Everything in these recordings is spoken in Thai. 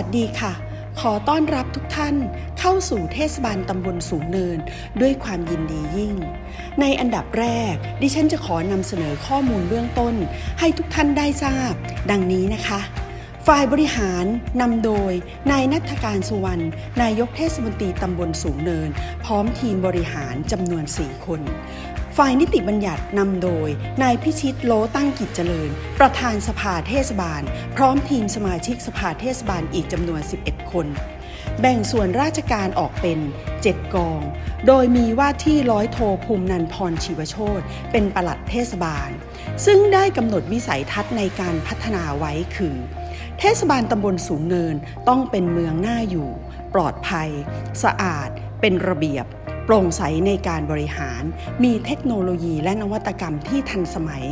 ัสดีค่ะ ขอต้อนรับทุกท่านเข้าสู่เทศบาลตำบลสูงเนินด้วยความยินดียิ่ง ในอันดับแรก ดิฉันจะขอนำเสนอข้อมูลเบื้องต้น ให้ทุกท่านได้ทราบ ดังนี้นะคะ ฝ่ายบริหารนำโดย นายนัฐการสุวรรณ นายกเทศมนตรีตำบลสูงเนิน พร้อมทีมบริหารจำนวน 4 คน ฝ่ายนิติบัญญัตินำโดย นายพิชิตโลตั้งกิจเจริญ ประธานสภาเทศบาล พร้อมทีมสมาชิกสภาเทศบาลอีกจำนวน 11 คน แบ่งส่วนราชการออกเป็น 7 กอง โดยมีว่าที่ร้อยโทภูมินันท์พรชีวโชตเป็นปลัดเทศบาล ซึ่งได้กำหนดวิสัยทัศน์ในการพัฒนาไว้คือ เทศบาลตำบลสูงเนินต้องเป็นเมืองน่าอยู่ ปลอดภัย สะอาด เป็นระเบียบ โปร่งใสในการบริหาร มีเทคโนโลยีและนวัตกรรมที่ทันสมัย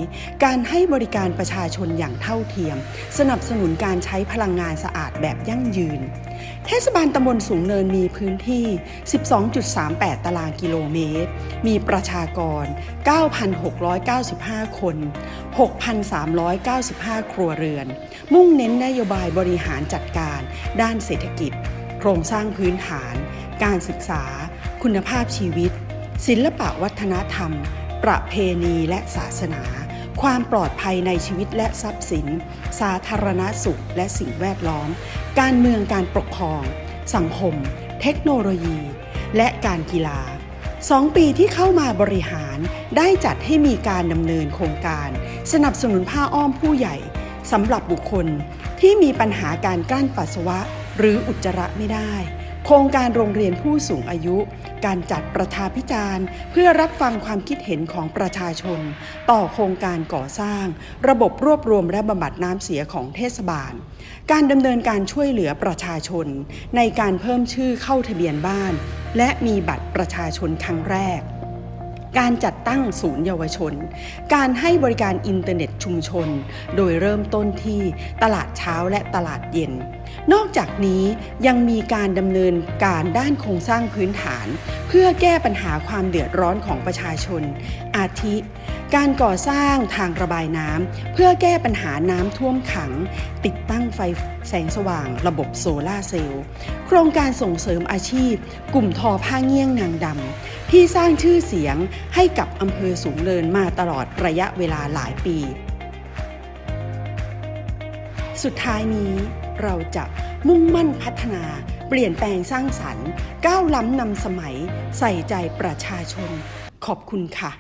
การให้บริการประชาชนอย่างเท่าเทียม สนับสนุนการใช้พลังงานสะอาดแบบยั่งยืน เทศบาลตำบลสูงเนินมีพื้นที่ 12.38 ตารางกิโลเมตร มีประชากร 9,695 คน 6,395 ครัวเรือน มุ่งเน้นนโยบายบริหารจัดการ ด้านเศรษฐกิจ โครงสร้างพื้นฐาน การศึกษา คุณภาพชีวิต ศิลปะวัฒนธรรม ประเพณีและศาสนา ความปลอดภัยในชีวิตและทรัพย์สิน สาธารณสุขและสิ่งแวดล้อม การเมืองการปกครอง สังคม เทคโนโลยี และการกีฬาสองปีที่เข้ามาบริหารได้จัดให้มีการดำเนินโครงการ สนับสนุนผ้าอ้อมผู้ใหญ่สำหรับบุคคลที่มีปัญหาการกลั้นปัสสาวะ หรืออุจจาระไม่ได้ โครงการโรงเรียนผู้สูงอายุ การจัดประชาพิจารณ์ เพื่อรับฟังความคิดเห็นของประชาชน ต่อโครงการก่อสร้าง ระบบรวบรวมและบำบัดน้ำเสียของเทศบาล การดำเนินการช่วยเหลือประชาชน ในการเพิ่มชื่อเข้าทะเบียนบ้าน และมีบัตรประชาชนครั้งแรกการจัดตั้งศูนย์เยาวชน การให้บริการอินเทอร์เน็ตชุมชน โดยเริ่มต้นที่ตลาดเช้าและตลาดเย็น นอกจากนี้ยังมีการดำเนินการด้านโครงสร้างพื้นฐาน เพื่อแก้ปัญหาความเดือดร้อนของประชาชน อาทิ การก่อสร้างทางระบายน้ำเพื่อแก้ปัญหาน้ำท่วมขัง ติดตั้งไฟแสงสว่างระบบโซลาเซลล์โครงการส่งเสริมอาชีพ กลุ่มทอผ้าเงี้ยงนางดำที่สร้างชื่อเสียงให้กับอำเภอสูงเนินมาตลอดระยะเวลาหลายปี สุดท้ายนี้เราจะมุ่งมั่นพัฒนา เปลี่ยนแปลงสร้างสรรค์ ก้าวล้ำนำสมัย ใส่ใจประชาชน ขอบคุณค่ะ